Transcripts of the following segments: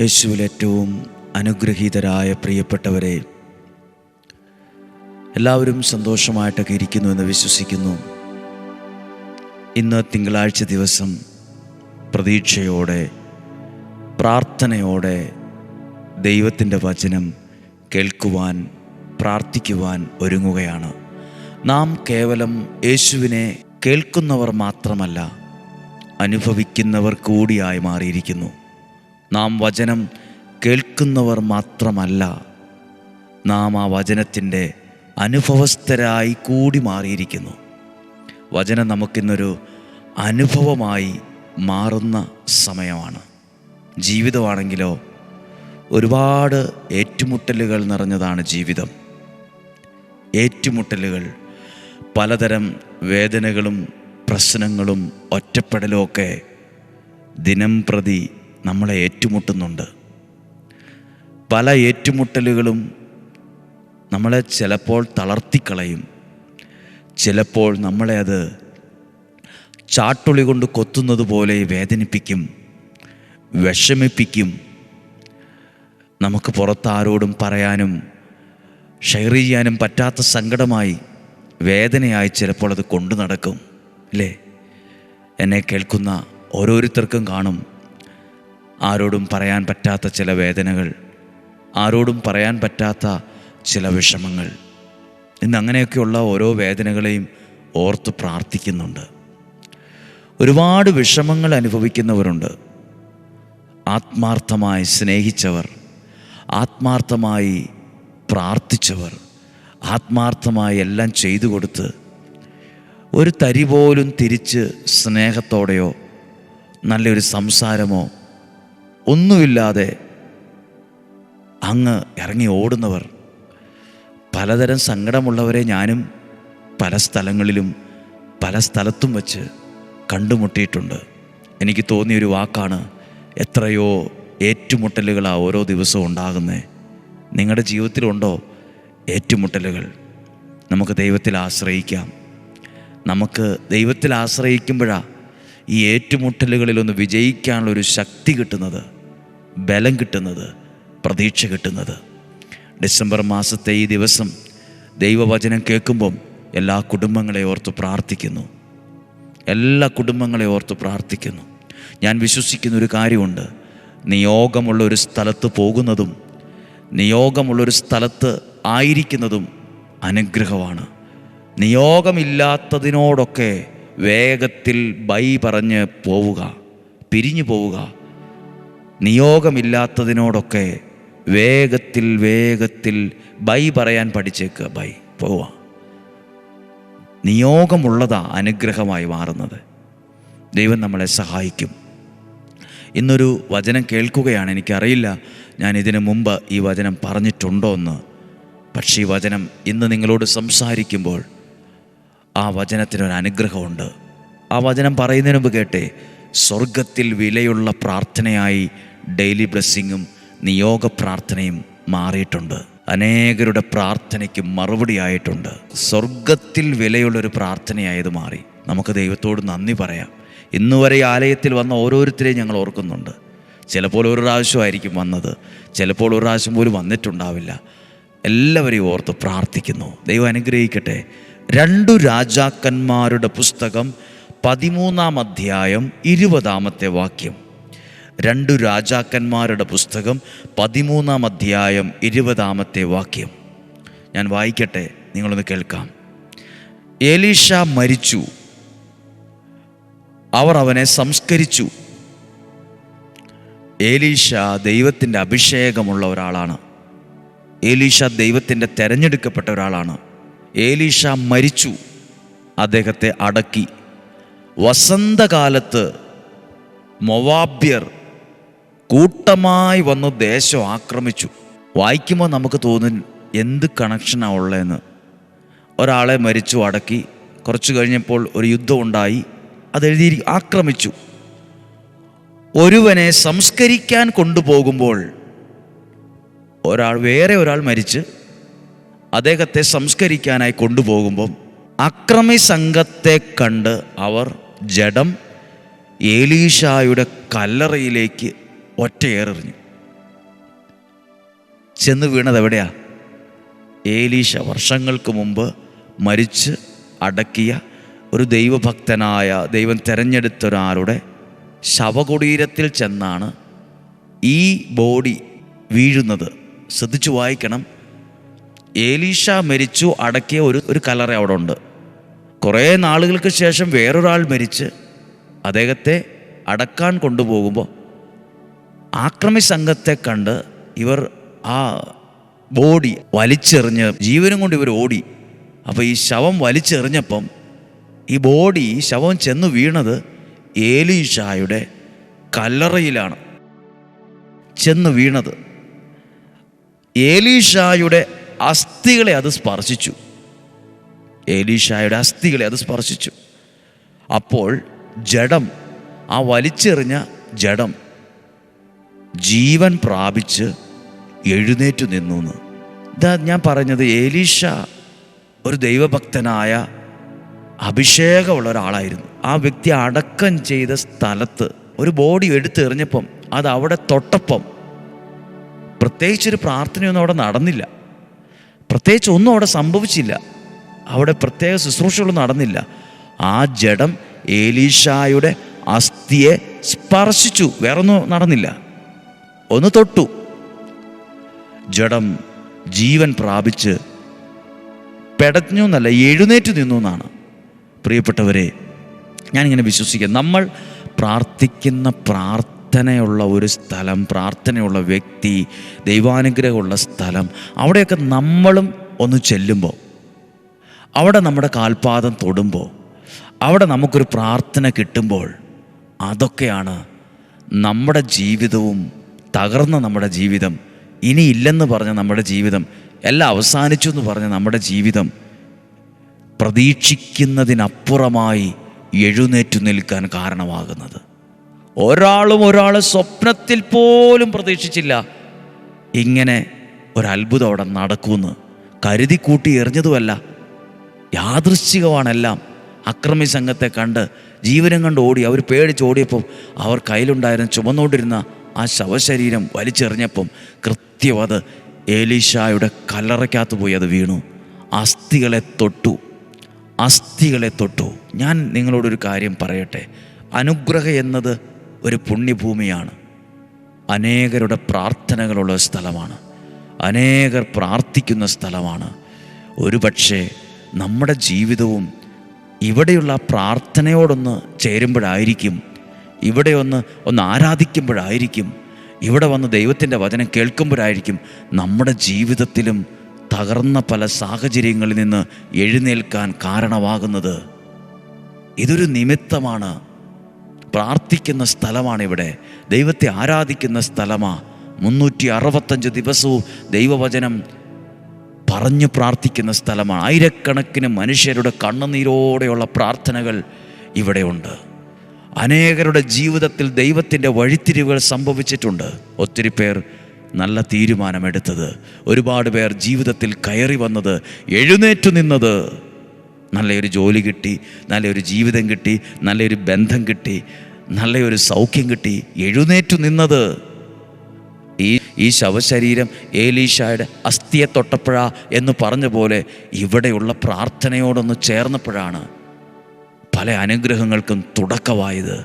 യേശുവിൽ ഏറ്റവും അനുഗ്രഹീതരായ പ്രിയപ്പെട്ടവരെ എല്ലാവരും സന്തോഷമായിട്ടൊക്കെ ഇരിക്കുന്നു എന്ന് വിശ്വസിക്കുന്നു. ഇന്ന് തിങ്കളാഴ്ച ദിവസം പ്രതീക്ഷയോടെ പ്രാർത്ഥനയോടെ ദൈവത്തിന്റെ വചനം കേൾക്കുവാൻ പ്രാർത്ഥിക്കുവാൻ ഒരുങ്ങുകയാണ്. നാം കേവലം യേശുവിനെ കേൾക്കുന്നവർ മാത്രമല്ല അനുഭവിക്കുന്നവർ കൂടിയായി മാറിയിരിക്കുന്നു. നാം വചനം കേൾക്കുന്നവർ മാത്രമല്ല നാം ആ വചനത്തിന്റെ അനുഭവസ്ഥരായി കൂടി മാറിയിരിക്കുന്നു. വചനം നമുക്കിന്നൊരു അനുഭവമായി മാറുന്ന സമയമാണ്. ജീവിതമാണെങ്കിലോ ഒരുപാട് ഏറ്റുമുട്ടലുകൾ നിറഞ്ഞതാണ് ജീവിതം. ഏറ്റുമുട്ടലുകൾ പലതരം വേദനകളും പ്രശ്നങ്ങളും ഒറ്റപ്പെടലും ഒക്കെ ദിനം പ്രതി നമ്മളെ ഏറ്റുമുട്ടുന്നുണ്ട്. പല ഏറ്റുമുട്ടലുകളും നമ്മളെ ചിലപ്പോൾ തളർത്തിക്കളയും. ചിലപ്പോൾ നമ്മളെ അത് ചാട്ടുളി കൊണ്ട് കൊത്തുന്നത് പോലെ വേദനിപ്പിക്കും വിഷമിപ്പിക്കും. നമുക്ക് പുറത്താരോടും പറയാനും ഷെയർ ചെയ്യാനും പറ്റാത്ത സങ്കടമായി വേദനയായി ചിലപ്പോൾ അത് കൊണ്ടു നടക്കും അല്ലേ? എന്നെ കേൾക്കുന്ന ഓരോരുത്തർക്കും കാണും. ആരോടും പറയാൻ പറ്റാത്ത ചില വേദനകൾ ആരോടും പറയാൻ പറ്റാത്ത ചില വിഷമങ്ങൾ. ഇന്ന് അങ്ങനെയൊക്കെയുള്ള ഓരോ വേദനകളെയും ഓർത്ത് പ്രാർത്ഥിക്കുന്നുണ്ട്. ഒരുപാട് വിഷമങ്ങൾ അനുഭവിക്കുന്നവരുണ്ട്. ആത്മാർത്ഥമായി സ്നേഹിച്ചവർ ആത്മാർത്ഥമായി പ്രാർത്ഥിച്ചവർ ആത്മാർത്ഥമായി എല്ലാം ചെയ്തു കൊടുത്ത് ഒരു തരി പോലും തിരിച്ച് സ്നേഹത്തോടെയോ നല്ലൊരു സംസാരമോ ഒന്നുമില്ലാതെ അങ്ങ് ഇറങ്ങി ഓടുന്നവർ പലതരം സങ്കടമുള്ളവരെ ഞാനും പല സ്ഥലങ്ങളിലും പല സ്ഥലത്തും വച്ച് കണ്ടുമുട്ടിയിട്ടുണ്ട്. എനിക്ക് തോന്നിയൊരു വാക്കാണ് എത്രയോ ഏറ്റുമുട്ടലുകളാണ് ഓരോ ദിവസവും ഉണ്ടാകുന്നത് നിങ്ങളുടെ ജീവിതത്തിലുണ്ടോ ഏറ്റുമുട്ടലുകൾ? നമുക്ക് ദൈവത്തിൽ ആശ്രയിക്കാം. നമുക്ക് ദൈവത്തിൽ ആശ്രയിക്കുമ്പോഴാണ് ഈ ഏറ്റുമുട്ടലുകളിലൊന്ന് വിജയിക്കാനുള്ളൊരു ശക്തി കിട്ടുന്നത്. ബലം കിട്ടുന്നത് പ്രതീക്ഷ കിട്ടുന്നത്. ഡിസംബർ മാസത്തെ ഈ ദിവസം ദൈവവചനം കേൾക്കുമ്പം എല്ലാ കുടുംബങ്ങളെ ഓർത്ത് പ്രാർത്ഥിക്കുന്നു. എല്ലാ കുടുംബങ്ങളെ ഓർത്ത് പ്രാർത്ഥിക്കുന്നു. ഞാൻ വിശ്വസിക്കുന്ന ഒരു കാര്യമുണ്ട്. നിയോഗമുള്ള ഒരു സ്ഥലത്ത് പോകുന്നതും നിയോഗമുള്ളൊരു സ്ഥലത്ത് ആയിരിക്കുന്നതും അനുഗ്രഹമാണ്. നിയോഗമില്ലാത്തതിനോടൊക്കെ വേഗത്തിൽ ബൈ പറഞ്ഞ് പോവുക പിരിഞ്ഞു പോവുക നിയോഗമില്ലാത്തതിനോടൊക്കെ വേഗത്തിൽ വേഗത്തിൽ ബൈ പറയാൻ പഠിച്ചേക്കുക ബൈ പോവാ. നിയോഗമുള്ളതാ അനുഗ്രഹമായി മാറുന്നത്. ദൈവം നമ്മളെ സഹായിക്കും. ഇന്നൊരു വചനം കേൾക്കുകയാണ്. എനിക്കറിയില്ല ഞാൻ ഇതിനു മുമ്പ് ഈ വചനം പറഞ്ഞിട്ടുണ്ടോ എന്ന്. പക്ഷേ ഈ വചനം ഇന്ന് നിങ്ങളോട് സംസാരിക്കുമ്പോൾ ആ വചനത്തിനൊരു അനുഗ്രഹമുണ്ട്. ആ വചനം പറയുന്നതിന് മുമ്പ് കേട്ടെ സ്വർഗത്തിൽ വിലയുള്ള പ്രാർത്ഥനയായി ഡെയിലി ബ്ലെസ്സിങ്ങും നിയോഗ പ്രാർത്ഥനയും മാറിയിട്ടുണ്ട്. അനേകരുടെ പ്രാർത്ഥനയ്ക്ക് മറുപടിയായിട്ടുണ്ട്. സ്വർഗത്തിൽ വിലയുള്ളൊരു പ്രാർത്ഥനയായത് മാറി. നമുക്ക് ദൈവത്തോട് നന്ദി പറയാം. ഇന്നുവരെ ആലയത്തിൽ വന്ന ഓരോരുത്തരെയും ഞങ്ങൾ ഓർക്കുന്നുണ്ട്. ചിലപ്പോൾ ഒരു പ്രാവശ്യമായിരിക്കും വന്നത്. ചിലപ്പോൾ ഒരു പ്രാവശ്യം പോലും വന്നിട്ടുണ്ടാവില്ല. എല്ലാവരെയും ഓർത്ത് പ്രാർത്ഥിക്കുന്നു. ദൈവം അനുഗ്രഹിക്കട്ടെ. രണ്ടു രാജാക്കന്മാരുടെ പുസ്തകം പതിമൂന്നാം അധ്യായം ഇരുപതാമത്തെ വാക്യം. രണ്ടു രാജാക്കന്മാരുടെ പുസ്തകം പതിമൂന്നാം അധ്യായം ഇരുപതാമത്തെ വാക്യം. ഞാൻ വായിക്കട്ടെ നിങ്ങളൊന്ന് കേൾക്കാം. ഏലീഷ മരിച്ചു. അവർ അവനെ സംസ്കരിച്ചു. ഏലീഷ ദൈവത്തിന്റെ അഭിഷേകമുള്ള ഒരാളാണ്. ഏലീഷ ദൈവത്തിന്റെ തെരഞ്ഞെടുക്കപ്പെട്ട ഒരാളാണ്. ഏലീഷ മരിച്ചു. അദ്ദേഹത്തെ അടക്കി. വസന്തകാലത്ത് മൊവാബ്യർ കൂട്ടമായി വന്ന് ദേശം ആക്രമിച്ചു. വായിക്കുമ്പോൾ നമുക്ക് തോന്നും എന്ത് കണക്ഷനാണ് ഉള്ളതെന്ന്. ഒരാളെ മരിച്ചു അടക്കി. കുറച്ച് കഴിഞ്ഞപ്പോൾ ഒരു യുദ്ധം ഉണ്ടായി. അതെഴുതി ആക്രമിച്ചു. ഒരുവനെ സംസ്കരിക്കാൻ കൊണ്ടുപോകുമ്പോൾ ഒരാൾ വേറെ ഒരാൾ മരിച്ച് അദ്ദേഹത്തെ സംസ്കരിക്കാനായി കൊണ്ടുപോകുമ്പം അക്രമി സംഘത്തെ കണ്ട് അവർ ജഡം ഏലീഷായുടെ കല്ലറയിലേക്ക് ഒറ്റയേറെറിഞ്ഞു ചെന്ന് വീണത് എവിടെയാ? ഏലീശ വർഷങ്ങൾക്ക് മുമ്പ് മരിച്ച് അടക്കിയ ഒരു ദൈവഭക്തനായ ദൈവം തിരഞ്ഞെടുത്ത ഒരാളുടെ ശവകുടീരത്തിൽ ചെന്നാണ് ഈ ബോഡി വീഴുന്നത്. ശ്രദ്ധിച്ചു വായിക്കണം. ഏലീഷ മരിച്ചു അടക്കിയ ഒരു ഒരു കലറ അവിടെ ഉണ്ട് കുറേ നാളുകൾക്ക് ശേഷം വേറൊരാൾ മരിച്ച് അദ്ദേഹത്തെ അടക്കാൻ കൊണ്ടുപോകുമ്പോൾ ആക്രമി സംഘത്തെ കണ്ട് ഇവർ ആ ബോഡി വലിച്ചെറിഞ്ഞ് ജീവനും കൊണ്ട് ഇവർ ഓടി. അപ്പോൾ ഈ ശവം വലിച്ചെറിഞ്ഞപ്പം ഈ ബോഡി ശവം ചെന്ന് വീണത് ഏലീഷായുടെ കല്ലറയിലാണ്. ചെന്ന് വീണത്. ഏലീഷായുടെ അസ്ഥികളെ അത് സ്പർശിച്ചു. ഏലീഷായുടെ അസ്ഥികളെ അത് സ്പർശിച്ചു. അപ്പോൾ ജഡം ആ വലിച്ചെറിഞ്ഞ ജഡം ജീവൻ പ്രാപിച്ച് എഴുന്നേറ്റു നിന്നു എന്ന്. ഇതാ ഞാൻ പറഞ്ഞത് ഏലീഷ ഒരു ദൈവഭക്തനായ അഭിഷേകമുള്ള ഒരാളായിരുന്നു ആ വ്യക്തി അടക്കം ചെയ്ത സ്ഥലത്ത് ഒരു ബോഡി എടുത്തെറിഞ്ഞപ്പം അത് അവിടെ തൊട്ടപ്പം പ്രത്യേകിച്ചൊരു പ്രാർത്ഥനയൊന്നും അവിടെ നടന്നില്ല. പ്രത്യേകിച്ച് ഒന്നും അവിടെ സംഭവിച്ചില്ല. അവിടെ പ്രത്യേക ശുശ്രൂഷകളൊന്നും നടന്നില്ല. ആ ജഡം ഏലീഷായുടെ അസ്ഥിയെ സ്പർശിച്ചു. വേറൊന്നും നടന്നില്ല. ഒന്ന് തൊട്ടു. ജഡം ജീവൻ പ്രാപിച്ച് പെടഞ്ഞു എന്നല്ല എഴുന്നേറ്റ് നിന്നു എന്നാണ്. പ്രിയപ്പെട്ടവരെ ഞാനിങ്ങനെ വിശ്വസിക്കുക നമ്മൾ പ്രാർത്ഥിക്കുന്ന പ്രാർത്ഥനയുള്ള ഒരു സ്ഥലം പ്രാർത്ഥനയുള്ള വ്യക്തി ദൈവാനുഗ്രഹമുള്ള സ്ഥലം അവിടെയൊക്കെ നമ്മളും ഒന്ന് ചെല്ലുമ്പോൾ അവിടെ നമ്മുടെ കാൽപാദം തൊടുമ്പോൾ അവിടെ നമുക്കൊരു പ്രാർത്ഥന കിട്ടുമ്പോൾ അതൊക്കെയാണ് നമ്മുടെ ജീവിതവും തകർന്ന നമ്മുടെ ജീവിതം ഇനി ഇല്ലെന്ന് പറഞ്ഞ നമ്മുടെ ജീവിതം എല്ലാം അവസാനിച്ചു എന്ന് പറഞ്ഞ നമ്മുടെ ജീവിതം പ്രതീക്ഷിക്കുന്നതിനപ്പുറമായി എഴുന്നേറ്റു നിൽക്കാൻ കാരണമാകുന്നത്. ഒരാളും ഒരാൾ സ്വപ്നത്തിൽ പോലും പ്രതീക്ഷിച്ചില്ല. ഇങ്ങനെ ഒരത്ഭുതം അവിടെ നടക്കുമെന്ന് കരുതി കൂട്ടി എറിഞ്ഞതുമല്ല യാദൃശ്ചികമാണെല്ലാം അക്രമി സംഘത്തെ കണ്ട് ജീവനം കണ്ട് ഓടി അവർ പേടിച്ച് ഓടിയപ്പം അവർ കയ്യിലുണ്ടായിരുന്ന ചുമന്നുകൊണ്ടിരുന്ന ആ ശവശരീരം വലിച്ചെറിഞ്ഞപ്പം കൃത്യം അത് ഏലീഷായുടെ കല്ലറയ്ക്കകത്ത് പോയി അത് വീണു. അസ്ഥികളെ തൊട്ടു. അസ്ഥികളെ തൊട്ടു. ഞാൻ നിങ്ങളോടൊരു കാര്യം പറയട്ടെ. അനുഗ്രഹം എന്നത് ഒരു പുണ്യഭൂമിയാണ്. അനേകരുടെ പ്രാർത്ഥനകളുള്ള സ്ഥലമാണ്. അനേകർ പ്രാർത്ഥിക്കുന്ന സ്ഥലമാണ്. ഒരുപക്ഷെ നമ്മുടെ ജീവിതവും ഇവിടെയുള്ള പ്രാർത്ഥനയോടൊന്ന് ചേരുമ്പോഴായിരിക്കും ഇവിടെ ഒന്ന് ഒന്ന് ആരാധിക്കുമ്പോഴായിരിക്കും. ഇവിടെ വന്ന് ദൈവത്തിന്റെ വചനം കേൾക്കുമ്പോഴായിരിക്കും നമ്മുടെ ജീവിതത്തിലും തകർന്ന പല സാഹചര്യങ്ങളിൽ നിന്ന് എഴുന്നേൽക്കാൻ കാരണമാകുന്നത്. ഇതൊരു നിമിത്തമാണ്. പ്രാർത്ഥിക്കുന്ന സ്ഥലമാണ് ഇവിടെ ദൈവത്തെ ആരാധിക്കുന്ന സ്ഥലമാണ് മുന്നൂറ്റി അറുപത്തഞ്ച് ദിവസവും ദൈവവചനം പറഞ്ഞു പ്രാർത്ഥിക്കുന്ന സ്ഥലമാണ്. ആയിരക്കണക്കിന് മനുഷ്യരുടെ കണ്ണുനീരോടെയുള്ള പ്രാർത്ഥനകൾ ഇവിടെയുണ്ട് അനേകരുടെ ജീവിതത്തിൽ ദൈവത്തിന്റെ വഴിത്തിരിവുകൾ സംഭവിച്ചിട്ടുണ്ട്. ഒത്തിരി പേർ നല്ല തീരുമാനമെടുത്തത്. ഒരുപാട് പേർ ജീവിതത്തിൽ കയറി വന്നത് എഴുന്നേറ്റു നിന്നത്. നല്ലൊരു ജോലി കിട്ടി നല്ലൊരു ജീവിതം കിട്ടി നല്ലൊരു ബന്ധം കിട്ടി നല്ലൊരു സൗഖ്യം കിട്ടി എഴുന്നേറ്റു നിന്നത്. ഈ ഈ ശവശരീരം ഏലീഷായുടെ അസ്ഥിയെ തൊട്ടപ്പോഴാ എന്ന് പറഞ്ഞ പോലെ ഇവിടെയുള്ള പ്രാർത്ഥനയോടൊന്ന് ചേർന്നപ്പോഴാണ് പല അനുഗ്രഹങ്ങൾക്കും തുടക്കമായത്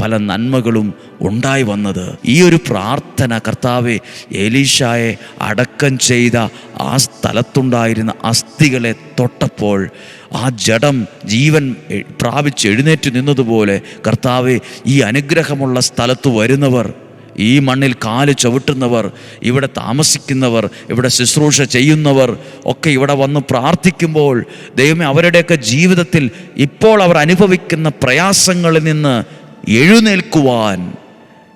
പല നന്മകളും ഉണ്ടായി വന്നത്. ഈ ഒരു പ്രാർത്ഥന കർത്താവെ ഏലീഷായെ അടക്കം ചെയ്ത ആ സ്ഥലത്തുണ്ടായിരുന്ന അസ്ഥികളെ തൊട്ടപ്പോൾ ആ ജഡം ജീവൻ പ്രാപിച്ച് എഴുന്നേറ്റ് നിന്നതുപോലെ കർത്താവെ ഈ അനുഗ്രഹമുള്ള സ്ഥലത്ത് വരുന്നവർ ഈ മണ്ണിൽ കാൽ ചവിട്ടുന്നവർ ഇവിടെ താമസിക്കുന്നവർ ഇവിടെ ശുശ്രൂഷ ചെയ്യുന്നവർ ഒക്കെ ഇവിടെ വന്ന് പ്രാർത്ഥിക്കുമ്പോൾ ദൈവമേ അവരുടെയൊക്കെ ജീവിതത്തിൽ ഇപ്പോൾ അവർ അനുഭവിക്കുന്ന പ്രയാസങ്ങളിൽ നിന്ന് എഴുന്നേൽക്കുവാൻ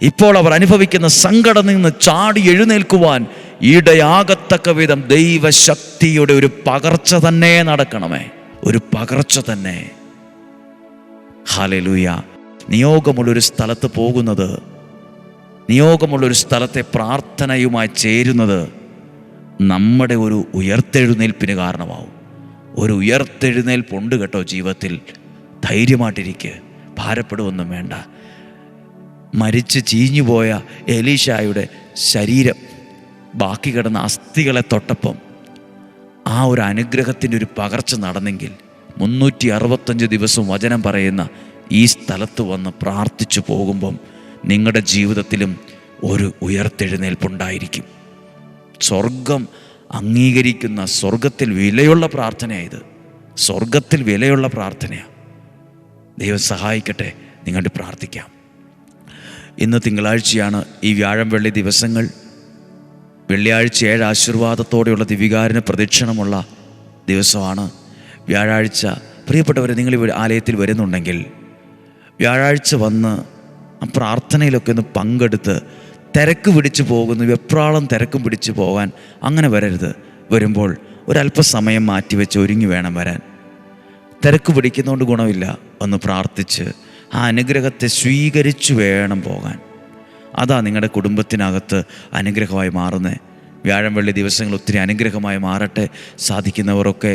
ഇപ്പോൾ അവർ അനുഭവിക്കുന്ന സങ്കടം നിന്ന് ചാടി എഴുന്നേൽക്കുവാൻ ഇടയാകത്തക്ക വിധം ദൈവശക്തിയുടെ ഒരു പകർച്ച തന്നെ നടക്കണമേ. ഒരു പകർച്ച തന്നെ. ഹാലലൂയ നിയോഗമുള്ളൊരു സ്ഥലത്ത് പോകുന്നത് നിയോഗമുള്ളൊരു സ്ഥലത്തെ പ്രാർത്ഥനയുമായി ചേരുന്നത് നമ്മുടെ ഒരു ഉയർത്തെഴുന്നേൽപ്പിന് കാരണമാവും. ഒരു ഉയർത്തെഴുന്നേൽപ്പുണ്ട് കേട്ടോ ജീവിതത്തിൽ. ധൈര്യമായിട്ടിരിക്കുക ഭാരപ്പെടുവൊന്നും വേണ്ട. മരിച്ച് ചീഞ്ഞുപോയ എലീഷായുടെ ശരീരം ബാക്കി കിടന്ന അസ്ഥികളെ തൊട്ടപ്പം ആ ഒരു അനുഗ്രഹത്തിന്റെ ഒരു പകർച്ച നടന്നെങ്കിൽ മുന്നൂറ്റി അറുപത്തഞ്ച് ദിവസം വചനം പറയുന്ന ഈ സ്ഥലത്ത് വന്ന് പ്രാർത്ഥിച്ചു പോകുമ്പം നിങ്ങളുടെ ജീവിതത്തിലും ഒരു ഉയർത്തെഴുന്നേൽപ്പുണ്ടായിരിക്കും. സ്വർഗം അംഗീകരിക്കുന്ന സ്വർഗത്തിൽ വിലയുള്ള പ്രാർത്ഥനയാണ് ഇത്. സ്വർഗത്തിൽ വിലയുള്ള പ്രാർത്ഥനയാണ് ദൈവം സഹായിക്കട്ടെ നിങ്ങളുടെ പ്രാർത്ഥിക്കാം. ഇന്ന് തിങ്കളാഴ്ചയാണ് ഈ വ്യാഴം വെള്ളി ദിവസങ്ങൾ. വെള്ളിയാഴ്ച ഏഴ് ആശീർവാദത്തോടെയുള്ള ദിവികാരന് പ്രദക്ഷിണമുള്ള ദിവസമാണ് വ്യാഴാഴ്ച. പ്രിയപ്പെട്ടവരെ നിങ്ങൾ ആലയത്തിൽ വരുന്നുണ്ടെങ്കിൽ വ്യാഴാഴ്ച വന്ന് ആ പ്രാർത്ഥനയിലൊക്കെ ഒന്ന് പങ്കെടുത്ത് തിരക്ക് പിടിച്ചു പോകുന്നു വെപ്രാളം തിരക്കും പിടിച്ചു പോകാൻ അങ്ങനെ വരരുത്. വരുമ്പോൾ ഒരല്പസമയം മാറ്റിവെച്ച് ഒരുങ്ങി വേണം വരാൻ. തിരക്ക് പിടിക്കുന്നതുകൊണ്ട് ഗുണമില്ല ഒന്ന് പ്രാർത്ഥിച്ച് ആ അനുഗ്രഹത്തെ സ്വീകരിച്ചു വേണം പോകാൻ. അതാ നിങ്ങളുടെ കുടുംബത്തിനകത്ത് അനുഗ്രഹമായി മാറുന്നത് വ്യാഴം വെള്ളി ദിവസങ്ങൾ ഒത്തിരി അനുഗ്രഹമായി മാറട്ടെ. സാധിക്കുന്നവരൊക്കെ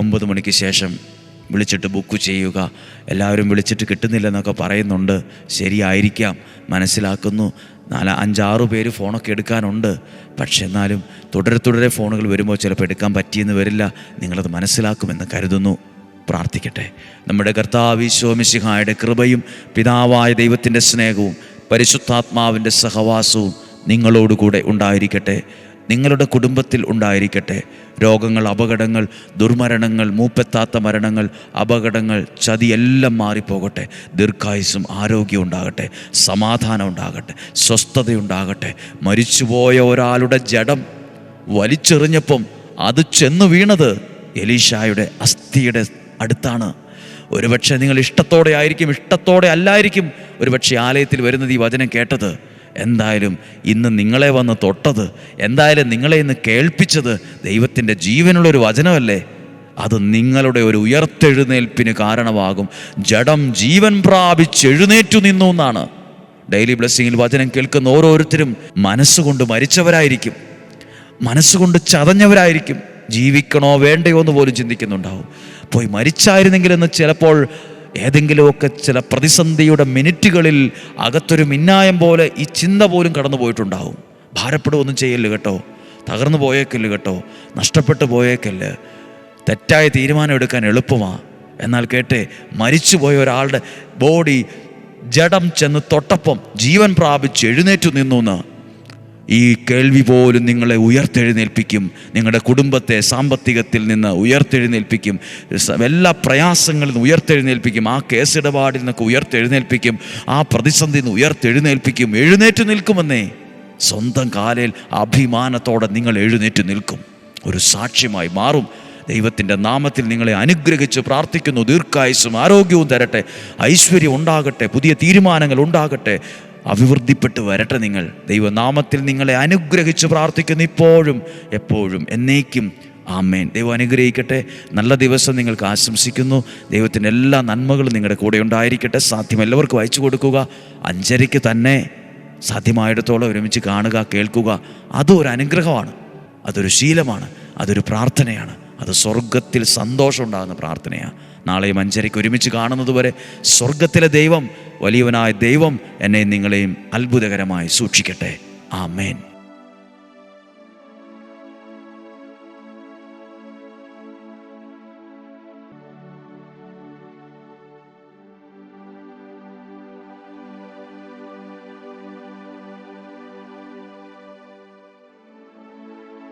ഒമ്പത് മണിക്ക് ശേഷം വിളിച്ചിട്ട് ബുക്ക് ചെയ്യുക. എല്ലാവരും വിളിച്ചിട്ട് കിട്ടുന്നില്ലെന്നൊക്കെ പറയുന്നുണ്ട്. ശരിയായിരിക്കാം. മനസ്സിലാക്കുന്നു. നാല് അഞ്ചാറ് പേര് ഫോണൊക്കെ എടുക്കാനുണ്ട്. പക്ഷെ എന്നാലും തുടരെ തുടരെ ഫോണുകൾ വരുമ്പോൾ ചിലപ്പോൾ എടുക്കാൻ പറ്റിയെന്ന് വരില്ല. നിങ്ങളത് മനസ്സിലാക്കുമെന്ന് കരുതുന്നു. പ്രാർത്ഥിക്കട്ടെ. നമ്മുടെ കർത്താവിശ്വമിശിഹായുടെ കൃപയും പിതാവായ ദൈവത്തിന്റെ സ്നേഹവും പരിശുദ്ധാത്മാവിന്റെ സഹവാസവും നിങ്ങളോടുകൂടെ ഉണ്ടായിരിക്കട്ടെ. നിങ്ങളുടെ കുടുംബത്തിൽ ഉണ്ടായിരിക്കട്ടെ. രോഗങ്ങൾ അപകടങ്ങൾ ദുർമരണങ്ങൾ മൂപ്പെത്താത്ത മരണങ്ങൾ അപകടങ്ങൾ ചതി എല്ലാം മാറിപ്പോകട്ടെ. ദീർഘായുസും ആരോഗ്യം ഉണ്ടാകട്ടെ. സമാധാനം ഉണ്ടാകട്ടെ. സ്വസ്ഥതയുണ്ടാകട്ടെ. മരിച്ചുപോയ ഒരാളുടെ ജഡം വലിച്ചെറിഞ്ഞപ്പം അത് ചെന്നു വീണത് എലീഷായുടെ അസ്ഥിയുടെ അടുത്താണ്. ഒരുപക്ഷെ നിങ്ങൾ ഇഷ്ടത്തോടെ ആയിരിക്കും ഇഷ്ടത്തോടെ അല്ലായിരിക്കും ഒരുപക്ഷെ ആലയത്തിൽ വരുന്നത് ഈ വചനം കേട്ടത്. എന്തായാലും ഇന്ന് നിങ്ങളെ വന്ന് തൊട്ടത് എന്തായാലും നിങ്ങളെ ഇന്ന് കേൾപ്പിച്ചത് ദൈവത്തിന്റെ ജീവനുള്ളൊരു വചനമല്ലേ? അത് നിങ്ങളുടെ ഒരു ഉയർത്തെഴുന്നേൽപ്പിന് കാരണമാകും. ജഡം ജീവൻ പ്രാപിച്ചെഴുന്നേറ്റു നിന്നു എന്നാണ്. ഡെയിലി ബ്ലെസ്സിങ്ങിൽ വചനം കേൾക്കുന്ന ഓരോരുത്തരും മനസ്സുകൊണ്ട് മരിച്ചവരായിരിക്കും. മനസ്സുകൊണ്ട് ചതഞ്ഞവരായിരിക്കും. ജീവിക്കണോ വേണ്ടയോ എന്ന് പോലും ചിന്തിക്കുന്നുണ്ടാവും. പോയി മരിച്ചായിരുന്നെങ്കിലെന്ന് ചിലപ്പോൾ ഏതെങ്കിലുമൊക്കെ ചില പ്രതിസന്ധിയുടെ മിനിറ്റുകളിൽ അകത്തൊരു മിന്നായം പോലെ ഈ ചിന്ത പോലും കടന്നു പോയിട്ടുണ്ടാവും. ഭാരപ്പെടുകയൊന്നും ചെയ്യല്ല കേട്ടോ. തകർന്നു പോയേക്കല്ല് കേട്ടോ. നഷ്ടപ്പെട്ടു പോയേക്കല്ല്. തെറ്റായ തീരുമാനം എടുക്കാൻ എളുപ്പമാ. എന്നാൽ കേട്ടെ മരിച്ചുപോയ ഒരാളുടെ ബോഡി ജഡം ചെന്ന് തൊട്ടപ്പം ജീവൻ പ്രാപിച്ച് എഴുന്നേറ്റു നിന്നു എന്ന് ഈ കേൾവി പോലും നിങ്ങളെ ഉയർത്തെഴുന്നേൽപ്പിക്കും. നിങ്ങളുടെ കുടുംബത്തെ സാമ്പത്തികത്തിൽ നിന്ന് ഉയർത്തെഴുന്നേൽപ്പിക്കും. എല്ലാ പ്രയാസങ്ങളിൽ നിന്ന് ഉയർത്തെഴുന്നേൽപ്പിക്കും. ആ കേസിടപാടിൽ നിന്നൊക്കെ ഉയർത്തെഴുന്നേൽപ്പിക്കും. ആ പ്രതിസന്ധി നിന്ന് ഉയർത്തെഴുന്നേൽപ്പിക്കും. എഴുന്നേറ്റ് നിൽക്കുമെന്നേ. സ്വന്തം കാലിൽ അഭിമാനത്തോടെ നിങ്ങൾ എഴുന്നേറ്റ് നിൽക്കും. ഒരു സാക്ഷ്യമായി മാറും. ദൈവത്തിന്റെ നാമത്തിൽ നിങ്ങളെ അനുഗ്രഹിച്ച് പ്രാർത്ഥിക്കുന്നു. ദീർഘായുസും ആരോഗ്യവും തരട്ടെ. ഐശ്വര്യം ഉണ്ടാകട്ടെ. പുതിയ തീരുമാനങ്ങൾ ഉണ്ടാകട്ടെ. അഭിവൃദ്ധിപ്പെട്ട് വരട്ടെ നിങ്ങൾ. ദൈവനാമത്തിൽ നിങ്ങളെ അനുഗ്രഹിച്ച് പ്രാർത്ഥിക്കുന്നു ഇപ്പോഴും എപ്പോഴും എന്നേക്കും. ആമേൻ. ദൈവം അനുഗ്രഹിക്കട്ടെ. നല്ല ദിവസം നിങ്ങൾക്ക് ആശംസിക്കുന്നു. ദൈവത്തിന്റെ എല്ലാ നന്മകളും നിങ്ങളുടെ കൂടെ ഉണ്ടായിരിക്കട്ടെ. സാധ്യം എല്ലാവർക്കും അയച്ചു കൊടുക്കുക. അഞ്ചരയ്ക്ക് തന്നെ സാധ്യമായിടത്തോളം ഒരുമിച്ച് കാണുക കേൾക്കുക. അതും ഒരു അനുഗ്രഹമാണ്. അതൊരു ശീലമാണ്. അതൊരു പ്രാർത്ഥനയാണ്. അത് സ്വർഗത്തിൽ സന്തോഷം ഉണ്ടാകുന്ന പ്രാർത്ഥനയാണ്. നാളെയും അഞ്ചരയ്ക്ക് ഒരുമിച്ച് കാണുന്നതുവരെ സ്വർഗത്തിലെ ദൈവം വലിയവനായ ദൈവം എന്നെയും നിങ്ങളെയും അത്ഭുതകരമായി സൂക്ഷിക്കട്ടെ. ആമേൻ.